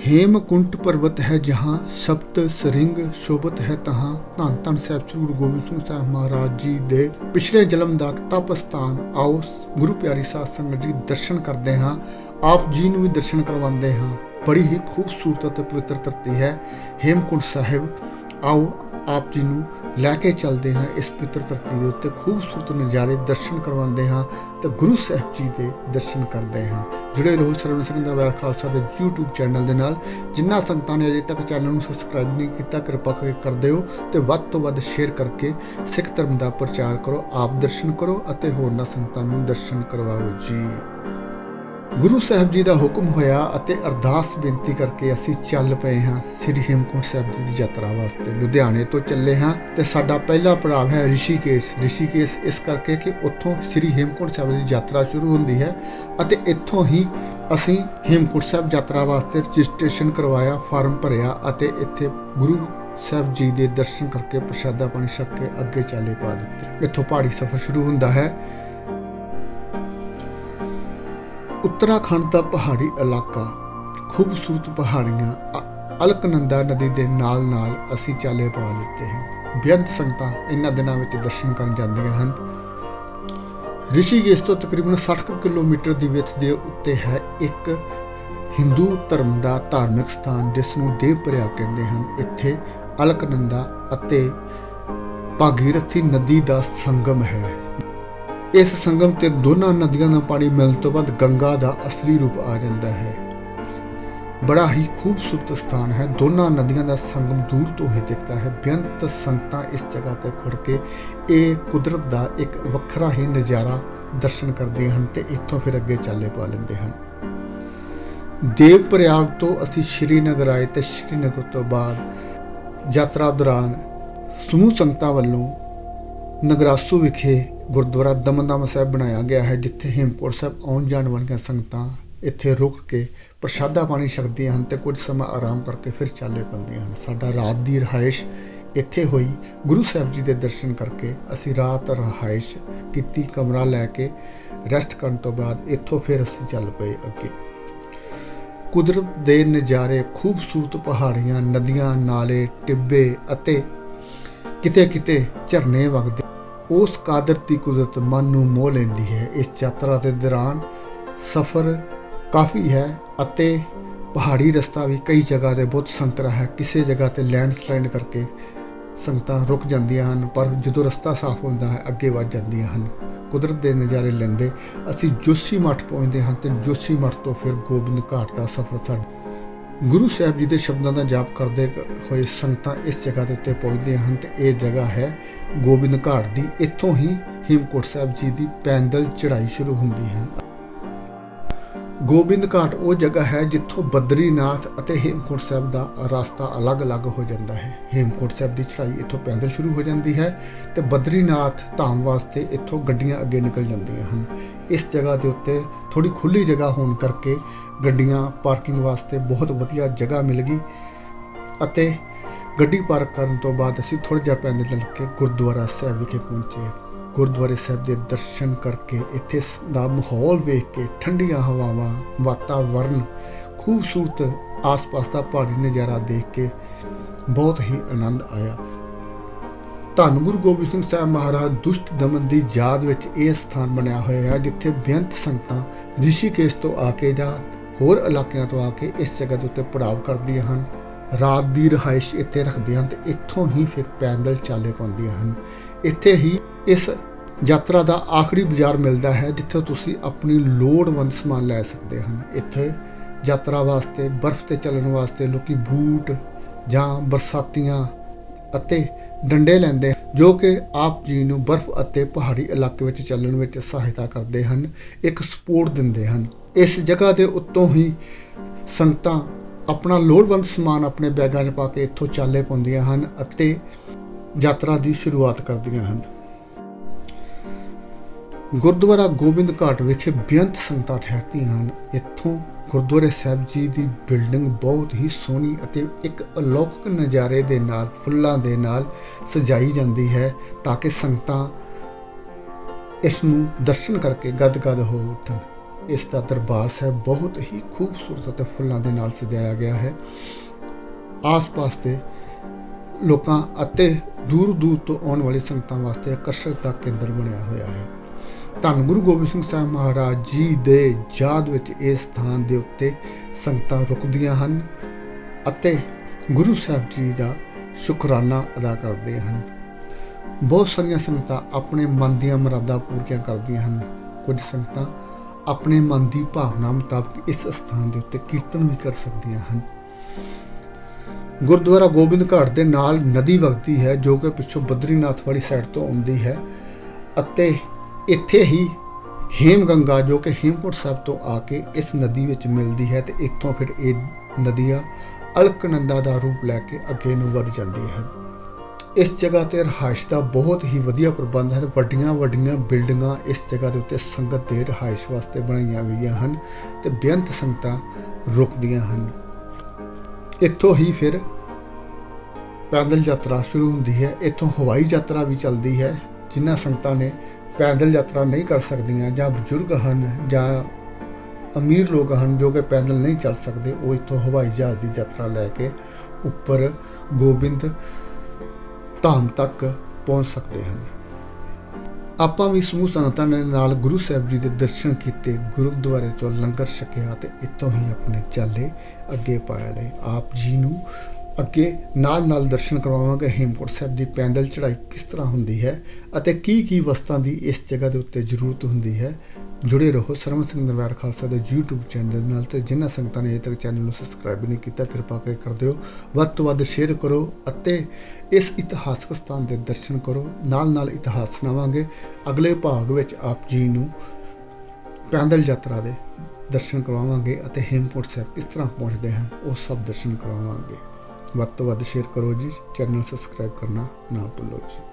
ਹੇਮਕੁੰਟ ਪਰਬਤ ਹੈ ਜਹਾਂ, ਸਪਤ ਸਰਿੰਗ ਸ਼ੋਭਤ ਹੈ ਤਹਾਂ। ਧੰਨ ਧੰਨ ਸਾਹਿਬ ਸ੍ਰੀ ਗੁਰੂ ਗੋਬਿੰਦ ਸਿੰਘ ਸਾਹਿਬ ਮਹਾਰਾਜ ਜੀ ਦੇ ਪਿਛਲੇ ਜਨਮ ਦਾ ਤਪ ਸਥਾਨ ਆਓ ਗੁਰੂ ਪਿਆਰੀ ਸਾਧ ਸੰਗਤ ਜੀ ਦਰਸ਼ਨ ਕਰਦੇ ਹਾਂ। ਆਪ ਜੀ ਨੂੰ ਵੀ ਦਰਸ਼ਨ ਕਰਵਾਉਂਦੇ ਹਾਂ। ਬੜੀ ਹੀ ਖੂਬਸੂਰਤ ਅਤੇ ਪਵਿੱਤਰ ਧਰਤੀ ਹੈ ਹੇਮਕੁੰਟ ਸਾਹਿਬ। ਆਓ ਆਪ ਜੀ ਨੂੰ ਲੈ ਕੇ ਚੱਲਦੇ ਹਾਂ, ਇਸ ਪਵਿੱਤਰ ਧਰਤੀ ਦੇ ਉੱਤੇ ਖੂਬਸੂਰਤ ਨਜ਼ਾਰੇ ਦਰਸ਼ਨ ਕਰਵਾਉਂਦੇ ਹਾਂ ਤੇ ਗੁਰੂ ਸਾਹਿਬ ਜੀ ਦੇ ਦਰਸ਼ਨ ਕਰਦੇ ਹਾਂ। ਜੁੜੇ ਰਹੋ ਸਰਵਨ ਸਿੰਘ ਦਰਬਾਰ ਖਾਲਸਾ ਦੇ YouTube ਚੈਨਲ ਦੇ ਨਾਲ। ਜਿਨ੍ਹਾਂ ਸੰਗਤਾਂ ਨੇ ਅਜੇ ਤੱਕ ਚੈਨਲ ਨੂੰ ਸਬਸਕ੍ਰਾਈਬ ਨਹੀਂ ਕੀਤਾ, ਕਿਰਪਾ ਕਰਕੇ ਕਰ ਦਿਓ ਤੇ ਵੱਧ ਤੋਂ ਵੱਧ ਸ਼ੇਅਰ ਕਰਕੇ ਸਿੱਖ ਧਰਮ ਦਾ ਪ੍ਰਚਾਰ ਕਰੋ, ਆਪ ਦਰਸ਼ਨ ਕਰੋ ਅਤੇ ਹੋਰਨਾਂ ਸੰਗਤਾਂ ਨੂੰ ਦਰਸ਼ਨ ਕਰਵਾਓ ਜੀ। ਗੁਰੂ ਸਾਹਿਬ ਜੀ ਦਾ ਹੁਕਮ ਹੋਇਆ ਅਤੇ ਅਰਦਾਸ ਬੇਨਤੀ ਕਰਕੇ ਅਸੀਂ ਚੱਲ ਪਏ ਹਾਂ ਸ੍ਰੀ ਹੇਮਕੁੰਟ ਸਾਹਿਬ ਜੀ ਦੀ ਯਾਤਰਾ ਵਾਸਤੇ। ਲੁਧਿਆਣੇ ਤੋਂ ਚੱਲੇ ਹਾਂ ਤੇ ਸਾਡਾ ਪਹਿਲਾ ਪੜਾਅ ਹੈ ਰਿਸ਼ੀਕੇਸ਼। ਰਿਸ਼ੀਕੇਸ਼ ਇਸ ਕਰਕੇ ਕਿ ਉੱਥੋਂ ਸ੍ਰੀ ਹੇਮਕੁੰਟ ਸਾਹਿਬ ਦੀ ਯਾਤਰਾ ਸ਼ੁਰੂ ਹੁੰਦੀ ਹੈ ਅਤੇ ਇੱਥੋਂ ਹੀ ਅਸੀਂ ਹੇਮਕੁੰਟ ਸਾਹਿਬ ਯਾਤਰਾ ਵਾਸਤੇ ਰਜਿਸਟ੍ਰੇਸ਼ਨ ਕਰਵਾਇਆ, ਫਾਰਮ ਭਰਿਆ ਅਤੇ ਇੱਥੇ ਗੁਰੂ ਸਾਹਿਬ ਜੀ ਦੇ ਦਰਸ਼ਨ ਕਰਕੇ ਪ੍ਰਸ਼ਾਦਾ ਪਾਣੀ ਛਕ ਕੇ ਅੱਗੇ ਚਾਲੇ ਪਾ ਦਿੱਤੇ। ਇੱਥੋਂ ਪਹਾੜੀ ਸਫ਼ਰ ਸ਼ੁਰੂ ਹੁੰਦਾ ਹੈ। ਉੱਤਰਾਖੰਡ ਦਾ ਪਹਾੜੀ ਇਲਾਕਾ, ਖੂਬਸੂਰਤ ਪਹਾੜੀਆਂ, ਅ- ਅਲਕਨੰਦਾ ਨਦੀ ਦੇ ਨਾਲ-ਨਾਲ ਅਸੀਂ ਚਾਲੇ ਪਾ ਦਿੱਤੇ ਹਨ। ਬੇਅੰਤ ਸੰਗਤਾਂ ਇਹਨਾਂ ਦਿਨਾਂ ਵਿੱਚ ਦਰਸ਼ਨ ਕਰਨ ਜਾਂਦੀਆਂ ਹਨ। ਰਿਸ਼ੀਕੇਸ਼ ਤੋਂ ਤਕਰੀਬਨ 60 ਕੁ ਕਿਲੋਮੀਟਰ ਦੀ ਵਿੱਥ ਦੇ ਉੱਤੇ ਹੈ ਇੱਕ ਹਿੰਦੂ ਧਰਮ ਦਾ ਧਾਰਮਿਕ ਸਥਾਨ ਜਿਸ ਨੂੰ ਦੇਵ ਪ੍ਰਯਾਗ ਕਹਿੰਦੇ ਹਨ। ਇੱਥੇ ਅਲਕਨੰਦਾ ਅਤੇ ਭਾਗੀਰਥੀ ਨਦੀ ਦਾ ਸੰਗਮ ਹੈ। ਇਸ ਸੰਗਮ ਤੇ ਦੋਨਾਂ ਨਦੀਆਂ ਦਾ ਪਾਣੀ ਮਿਲਣ ਤੋਂ ਬਾਅਦ ਗੰਗਾ ਦਾ ਅਸਲੀ ਰੂਪ ਆ ਜਾਂਦਾ ਹੈ। ਬੜਾ ਹੀ ਖੂਬਸੂਰਤ ਸਥਾਨ ਹੈ। ਦੋਨਾਂ ਨਦੀਆਂ ਦਾ ਸੰਗਮ ਦੂਰ ਤੋਂ ਹੀ ਦਿਖਦਾ ਹੈ। ਬੇਅੰਤ ਸੰਗਤਾਂ ਇਸ ਜਗ੍ਹਾ ਤੇ ਖੜ ਕੇ ਇਹ ਕੁਦਰਤ ਦਾ ਇੱਕ ਵੱਖਰਾ ਹੀ ਨਜ਼ਾਰਾ ਦਰਸ਼ਨ ਕਰਦੇ ਹਨ ਤੇ ਇੱਥੋਂ ਫਿਰ ਅੱਗੇ ਚਾਲੇ ਪਾ ਲੈਂਦੇ ਹਨ। ਦੇਵ ਪ੍ਰਯਾਗ ਤੋਂ ਅਸੀਂ ਸ਼੍ਰੀਨਗਰ ਆਏ ਤੇ ਸ਼੍ਰੀਨਗਰ ਤੋਂ ਬਾਅਦ ਯਾਤਰਾ ਦੌਰਾਨ ਸਮੂਹ ਸੰਗਤਾਂ ਵੱਲੋਂ ਨਗਰਾਸੂ ਵਿਖੇ ਗੁਰਦੁਆਰਾ ਦਮਦਮਾ ਸਾਹਿਬ ਬਣਾਇਆ ਗਿਆ ਹੈ, ਜਿੱਥੇ ਹੇਮਕੋਟ ਸਾਹਿਬ ਆਉਣ ਜਾਣ ਵਾਲੀਆਂ ਸੰਗਤਾਂ ਇੱਥੇ ਰੁਕ ਕੇ ਪ੍ਰਸ਼ਾਦਾ ਪਾਣੀ ਛਕਦੀਆਂ ਹਨ ਤੇ ਕੁਝ ਸਮਾਂ ਆਰਾਮ ਕਰਕੇ ਫਿਰ ਚਾਲੇ ਪੈਂਦੀਆਂ ਹਨ। ਸਾਡਾ ਰਾਤ ਦੀ ਰਹਾਇਸ਼ ਇੱਥੇ ਹੋਈ। ਗੁਰੂ ਸਾਹਿਬ ਜੀ ਦੇ ਦਰਸ਼ਨ ਕਰਕੇ ਅਸੀਂ ਰਾਤ ਰਹਾਇਸ਼ ਕੀਤੀ, ਕਮਰਾ ਲੈ ਕੇ ਰੈਸਟ ਕਰਨ ਤੋਂ ਬਾਅਦ ਇੱਥੋਂ ਫਿਰ ਅਸੀਂ ਚੱਲ ਪਏ ਅੱਗੇ। ਕੁਦਰਤ ਦੇ ਨਜ਼ਾਰੇ, ਖੂਬਸੂਰਤ ਪਹਾੜੀਆਂ, ਨਦੀਆਂ, ਨਾਲੇ ਟਿੱਬੇ ਅਤੇ ਕਿਤੇ-ਕਿਤੇ ਝਰਨੇ ਵਗਦੇ ਉਸ ਕਾਦਰਤੀ ਕੁਦਰਤ ਮਨ ਨੂੰ ਮੋਹ ਲੈਂਦੀ ਹੈ। ਇਸ ਯਾਤਰਾ ਦੇ ਦੌਰਾਨ ਸਫ਼ਰ ਕਾਫੀ ਹੈ ਅਤੇ ਪਹਾੜੀ ਰਸਤਾ ਵੀ ਕਈ ਜਗ੍ਹਾ ਤੇ ਬਹੁਤ ਸੰਕਰਾ ਹੈ। ਕਿਸੇ ਜਗ੍ਹਾ ਤੇ ਲੈਂਡਸਲਾਈਡ ਕਰਕੇ ਸੰਗਤਾਂ ਰੁਕ ਜਾਂਦੀਆਂ ਹਨ, ਪਰ ਜਦੋਂ ਰਸਤਾ ਸਾਫ਼ ਹੁੰਦਾ ਹੈ, ਅੱਗੇ ਵੱਧ ਜਾਂਦੀਆਂ ਹਨ। ਕੁਦਰਤ ਦੇ ਨਜ਼ਾਰੇ ਲੈਂਦੇ ਅਸੀਂ ਜੋਸ਼ੀ ਮੱਠ ਪਹੁੰਚਦੇ ਹਾਂ ਤੇ ਜੋਸ਼ੀ ਮੱਠ ਤੋਂ ਫਿਰ ਗੋਬਿੰਦ ਘਾਟ ਦਾ ਸਫ਼ਰ ਸਾਡਾ ਗੁਰੂ ਸਾਹਿਬ ਜੀ ਦੇ ਸ਼ਬਦਾਂ ਦਾ ਜਾਪ ਕਰਦੇ ਹੋਏ ਸੰਗਤਾਂ ਇਸ ਜਗ੍ਹਾ ਦੇ ਉੱਤੇ ਪਹੁੰਚਦੇ ਹਨ ਤੇ ਇਹ ਜਗ੍ਹਾ ਹੈ ਗੋਬਿੰਦ ਘਾਟ ਦੀ। ਇੱਥੋਂ ਹੀ ਹਿਮਕੋਟ ਸਾਹਿਬ ਜੀ ਦੀ ਪੈਦਲ ਚੜ੍ਹਾਈ ਸ਼ੁਰੂ ਹੁੰਦੀ ਹੈ। ਗੋਬਿੰਦ ਘਾਟ ਉਹ ਜਗ੍ਹਾ ਹੈ ਜਿੱਥੋਂ ਬਦਰੀਨਾਥ ਅਤੇ ਹੇਮਕੁੰਟ ਸਾਹਿਬ ਦਾ ਰਸਤਾ ਅਲੱਗ-ਅਲੱਗ ਹੋ ਜਾਂਦਾ ਹੈ। ਹੇਮਕੁੰਟ ਸਾਹਿਬ ਦੀ ਚੜ੍ਹਾਈ ਇੱਥੋਂ ਪੈਦਲ ਸ਼ੁਰੂ ਹੋ ਜਾਂਦੀ ਹੈ ਤੇ ਬਦਰੀਨਾਥ ਧਾਮ ਵਾਸਤੇ ਇੱਥੋਂ ਗੱਡੀਆਂ ਅੱਗੇ ਨਿਕਲ ਜਾਂਦੀਆਂ ਹਨ। ਇਸ ਜਗ੍ਹਾ ਦੇ ਉੱਤੇ ਥੋੜੀ ਖੁੱਲੀ ਜਗ੍ਹਾ ਹੋਣ ਕਰਕੇ ਗੱਡੀਆਂ ਪਾਰਕਿੰਗ ਵਾਸਤੇ ਬਹੁਤ ਵਧੀਆ ਜਗ੍ਹਾ ਮਿਲ ਗਈ ਅਤੇ ਗੱਡੀ ਪਾਰਕ ਕਰਨ ਤੋਂ ਬਾਅਦ ਅਸੀਂ ਥੋੜਾ ਜਿਹਾ ਪੈਦਲ ਚੱਲ ਕੇ ਗੁਰਦੁਆਰਾ ਸਾਹਿਬ ਵਿਖੇ ਪਹੁੰਚੇ। ਗੁਰਦੁਆਰੇ ਸਾਹਿਬ ਦੇ ਦਰਸ਼ਨ ਕਰਕੇ ਇੱਥੇ ਦਾ ਮਾਹੌਲ ਵੇਖ ਕੇ ਠੰਡੀਆਂ ਹਵਾਵਾਂ, ਵਾਤਾਵਰਨ, ਖੂਬਸੂਰਤ ਆਸ-ਪਾਸ ਦਾ ਪਹਾੜੀ ਨਜ਼ਾਰਾ ਦੇਖ ਕੇ ਬਹੁਤ ਹੀ ਆਨੰਦ ਆਇਆ। ਧੰਨ ਗੁਰੂ ਗੋਬਿੰਦ ਸਿੰਘ ਸਾਹਿਬ ਮਹਾਰਾਜ ਦੁਸ਼ਟ ਦਮਨ ਦੀ ਯਾਦ ਵਿੱਚ ਇਹ ਸਥਾਨ ਬਣਿਆ ਹੋਇਆ ਹੈ, ਜਿੱਥੇ ਬੇਅੰਤ ਸੰਗਤਾਂ ਰਿਸ਼ੀਕੇਸ਼ ਤੋਂ ਆ ਕੇ ਜਾਂ ਹੋਰ ਇਲਾਕਿਆਂ ਤੋਂ ਆ ਕੇ ਇਸ ਜਗ੍ਹਾ ਦੇ ਉੱਤੇ ਪੜਾਵ ਕਰਦੀਆਂ ਹਨ। ਰਾਤ ਦੀ ਰਹਾਇਸ਼ ਇੱਥੇ ਰੱਖਦੇ ਹਨ ਤੇ ਇੱਥੋਂ ਹੀ ਫਿਰ ਪੈਦਲ ਚਾਲੇ ਪਾਉਂਦੀਆਂ ਹਨ। ਇੱਥੇ ਹੀ ਇਸ ਯਾਤਰਾ ਦਾ ਆਖਰੀ ਬਾਜ਼ਾਰ ਮਿਲਦਾ ਹੈ, ਜਿੱਥੇ ਤੁਸੀਂ ਆਪਣੀ ਲੋੜਵੰਦ ਸਮਾਨ ਲੈ ਸਕਦੇ ਹਨ। ਇੱਥੇ ਯਾਤਰਾ ਵਾਸਤੇ, ਬਰਫ਼ ਤੇ ਚੱਲਣ ਵਾਸਤੇ ਲੋਕੀ ਬੂਟ, ਜਾਂ ਬਰਸਾਤੀਆਂ ਅਤੇ ਡੰਡੇ ਲੈਂਦੇ ਜੋ ਕਿ ਆਪ ਜੀ ਨੂੰ ਬਰਫ਼ ਅਤੇ ਪਹਾੜੀ ਇਲਾਕੇ ਵਿੱਚ ਚੱਲਣ ਵਿੱਚ ਸਹਾਇਤਾ ਕਰਦੇ ਹਨ, ਇੱਕ ਸਪੋਰਟ ਦਿੰਦੇ ਹਨ। ਇਸ ਜਗ੍ਹਾ ਦੇ ਉੱਤੋਂ ਹੀ ਸੰਗਤਾਂ ਆਪਣਾ ਲੋੜਵੰਦ ਸਮਾਨ ਆਪਣੇ ਬੈਗਾਂ 'ਚ ਪਾ ਕੇ ਇੱਥੋਂ ਚਾਲੇ ਪਾਉਂਦੀਆਂ ਹਨ ਅਤੇ ਯਾਤਰਾ ਦੀ ਸ਼ੁਰੂਆਤ ਕਰਦੀਆਂ ਹਨ। ਗੁਰਦੁਆਰਾ ਗੋਬਿੰਦ ਘਾਟ ਵਿਖੇ ਬੇਅੰਤ ਸੰਗਤਾਂ ਠਹਿਰਦੀਆਂ ਹਨ। ਇੱਥੋਂ ਗੁਰਦੁਆਰੇ ਸਾਹਿਬ ਜੀ ਦੀ ਬਿਲਡਿੰਗ ਬਹੁਤ ਹੀ ਸੋਹਣੀ ਅਤੇ ਇੱਕ ਅਲੌਕਿਕ ਨਜ਼ਾਰੇ ਦੇ ਨਾਲ, ਫੁੱਲਾਂ ਦੇ ਨਾਲ ਸਜਾਈ ਜਾਂਦੀ ਹੈ ਤਾਂ ਕਿ ਸੰਗਤਾਂ ਇਸ ਨੂੰ ਦਰਸ਼ਨ ਕਰਕੇ ਗਦਗਦ ਹੋ ਉੱਠਣ। ਇਸ ਦਾ ਦਰਬਾਰ ਸਾਹਿਬ ਬਹੁਤ ਹੀ ਖੂਬਸੂਰਤ ਅਤੇ ਫੁੱਲਾਂ ਦੇ ਨਾਲ ਸਜਾਇਆ ਗਿਆ ਹੈ। ਆਸ-ਪਾਸ ਦੇ ਲੋਕਾਂ ਅਤੇ ਦੂਰ ਦੂਰ ਤੋਂ ਆਉਣ ਵਾਲੇ ਸੰਗਤਾਂ ਵਾਸਤੇ ਆਕਰਸ਼ਕ ਦਾ ਕੇਂਦਰ ਬਣਿਆ ਹੋਇਆ ਹੈ। ਧੰਨ ਗੁਰੂ ਗੋਬਿੰਦ ਸਿੰਘ ਸਾਹਿਬ ਮਹਾਰਾਜ ਜੀ ਦੇ ਯਾਦ ਵਿੱਚ ਇਸ ਸਥਾਨ ਦੇ ਉੱਤੇ ਸੰਗਤਾਂ ਰੁਕਦੀਆਂ ਹਨ ਅਤੇ ਗੁਰੂ ਸਾਹਿਬ ਜੀ ਦਾ ਸ਼ੁਕਰਾਨਾ ਅਦਾ ਕਰਦੇ ਹਨ। ਬਹੁਤ ਸਾਰੀਆਂ ਸੰਗਤਾਂ ਆਪਣੇ ਮਨ ਦੀਆਂ ਮੁਰਾਦਾਂ ਪੂਰੀਆਂ ਕਰਦੀਆਂ ਹਨ। ਕੁਝ ਸੰਗਤਾਂ ਆਪਣੇ ਮਨ ਦੀ ਭਾਵਨਾ ਮੁਤਾਬਕ ਇਸ ਸਥਾਨ ਦੇ ਉੱਤੇ ਕੀਰਤਨ ਵੀ ਕਰ ਸਕਦੀਆਂ ਹਨ। ਗੁਰਦੁਆਰਾ ਗੋਬਿੰਦ ਘਾਟ ਦੇ ਨਾਲ ਨਦੀ ਵਗਦੀ ਹੈ, ਜੋ ਕਿ ਪਿੱਛੋਂ ਬਦਰੀਨਾਥ ਵਾਲੀ ਸਾਈਡ ਤੋਂ ਆਉਂਦੀ ਹੈ। ਅਤੇ ਇੱਥੇ ਹੀ ਹੇਮ ਗੰਗਾ ਜੋ ਕਿ ਹੇਮਕੁੰਟ ਸਾਹਿਬ ਤੋਂ ਆ ਕੇ ਇਸ ਨਦੀ ਵਿੱਚ ਮਿਲਦੀ ਹੈ ਤੇ ਇੱਥੋਂ ਫਿਰ ਇਹ ਨਦੀਆਂ ਅਲਕਨੰਦਾ ਦਾ ਰੂਪ ਲੈ ਕੇ ਅੱਗੇ ਨੂੰ ਵੱਧ ਜਾਂਦੀ ਹੈ ਇਸ ਜਗ੍ਹਾ ਤੇ ਰਹਾਇਸ਼ ਦਾ ਬਹੁਤ ਹੀ ਵਧੀਆ ਪ੍ਰਬੰਧ ਹਨ। ਵੱਡੀਆਂ ਵੱਡੀਆਂ ਬਿਲਡਿੰਗਾਂ ਇਸ ਜਗ੍ਹਾ ਦੇ ਉੱਤੇ ਸੰਗਤ ਦੇ ਰਹਾਇਸ਼ ਵਾਸਤੇ ਬਣਾਈਆਂ ਗਈਆਂ ਹਨ ਤੇ ਬੇਅੰਤ ਸੰਗਤਾਂ ਰੁਕਦੀਆਂ ਹਨ। ਇੱਥੋਂ ਹੀ ਫਿਰ ਪੈਦਲ ਯਾਤਰਾ ਸ਼ੁਰੂ ਹੁੰਦੀ ਹੈ। ਇੱਥੋਂ ਹਵਾਈ ਯਾਤਰਾ ਵੀ ਚੱਲਦੀ ਹੈ, ਜਿਨ੍ਹਾਂ ਸੰਗਤਾਂ ਨੇ ਪੈਦਲ ਯਾਤਰਾ ਨਹੀਂ ਕਰ ਸਕਦੀਆਂ, ਜਾਂ ਬਜ਼ੁਰਗ ਹਨ, ਜਾਂ ਅਮੀਰ ਲੋਕ ਹਨ, ਜੋ ਕਿ ਪੈਦਲ ਨਹੀਂ ਚੱਲ ਸਕਦੇ, ਉਹ ਇੱਥੋਂ ਹਵਾਈ ਜਹਾਜ਼ ਦੀ ਯਾਤਰਾ ਲੈ ਕੇ ਉੱਪਰ ਗੋਬਿੰਦ ਧਾਮ ਤੱਕ ਪਹੁੰਚ ਸਕਦੇ ਹਨ। ਆਪਾਂ ਵੀ ਸਮੂਹ ਸੰਗਤਾਂ ਦੇ ਨਾਲ ਗੁਰੂ ਸਾਹਿਬ ਜੀ ਦੇ ਦਰਸ਼ਨ ਕੀਤੇ, ਗੁਰਦੁਆਰੇ ਤੋਂ ਲੰਗਰ ਛਕਿਆ ਤੇ ਇੱਥੋਂ ਹੀ ਆਪਣੇ ਚਾਲੇ ਅੱਗੇ ਪਾਇਆ ਲਏ। ਆਪ ਜੀ ਨੂੰ ਅੱਗੇ ਨਾਲ ਨਾਲ ਦਰਸ਼ਨ ਕਰਵਾਵਾਂਗੇ। ਹੇਮਕੁੰਟ ਸਾਹਿਬ ਦੀ ਪੈਦਲ ਚੜ੍ਹਾਈ ਕਿਸ ਤਰ੍ਹਾਂ ਹੁੰਦੀ ਹੈ ਅਤੇ ਕੀ ਕੀ ਵਸਤਾਂ ਦੀ ਇਸ ਜਗ੍ਹਾ ਦੇ ਉੱਤੇ ਜ਼ਰੂਰਤ ਹੁੰਦੀ ਹੈ ਜੁੜੇ ਰਹੋ ਸਰਵਨ ਸਿੰਘ ਨਰਵਾਰ ਖਾਲਸਾ ਦੇ YouTube ਚੈਨਲ ਨਾਲ ਤੇ ਜਿਨ੍ਹਾਂ ਸੰਗਤਾਂ ਨੇ ਅਜੇ ਤੱਕ ਚੈਨਲ ਨੂੰ ਸਬਸਕ੍ਰਾਈਬ ਨਹੀਂ ਕੀਤਾ, ਕਿਰਪਾ ਕਰਕੇ ਕਰ ਦਿਓ। ਵੱਧ ਤੋਂ ਵੱਧ ਸ਼ੇਅਰ ਕਰੋ ਅਤੇ ਇਸ ਇਤਿਹਾਸਕ ਸਥਾਨ ਦੇ ਦਰਸ਼ਨ ਕਰੋ। ਨਾਲ ਨਾਲ ਇਤਿਹਾਸ ਸੁਣਾਵਾਂਗੇ। ਅਗਲੇ ਭਾਗ ਵਿੱਚ ਆਪ ਜੀ ਨੂੰ ਪੈਦਲ ਯਾਤਰਾ ਦੇ ਦਰਸ਼ਨ ਕਰਵਾਵਾਂਗੇ ਅਤੇ ਹੇਮਕੁੰਟ ਸਾਹਿਬ ਕਿਸ ਤਰ੍ਹਾਂ ਪਹੁੰਚਦੇ ਹਨ, ਉਹ ਸਭ ਦਰਸ਼ਨ ਕਰਵਾਵਾਂਗੇ। ਵੱਧ ਤੋਂ ਵੱਧ ਸ਼ੇਅਰ ਕਰੋ ਜੀ। ਚੈਨਲ ਸਬਸਕ੍ਰਾਈਬ ਕਰਨਾ ਨਾ ਭੁੱਲੋ ਜੀ।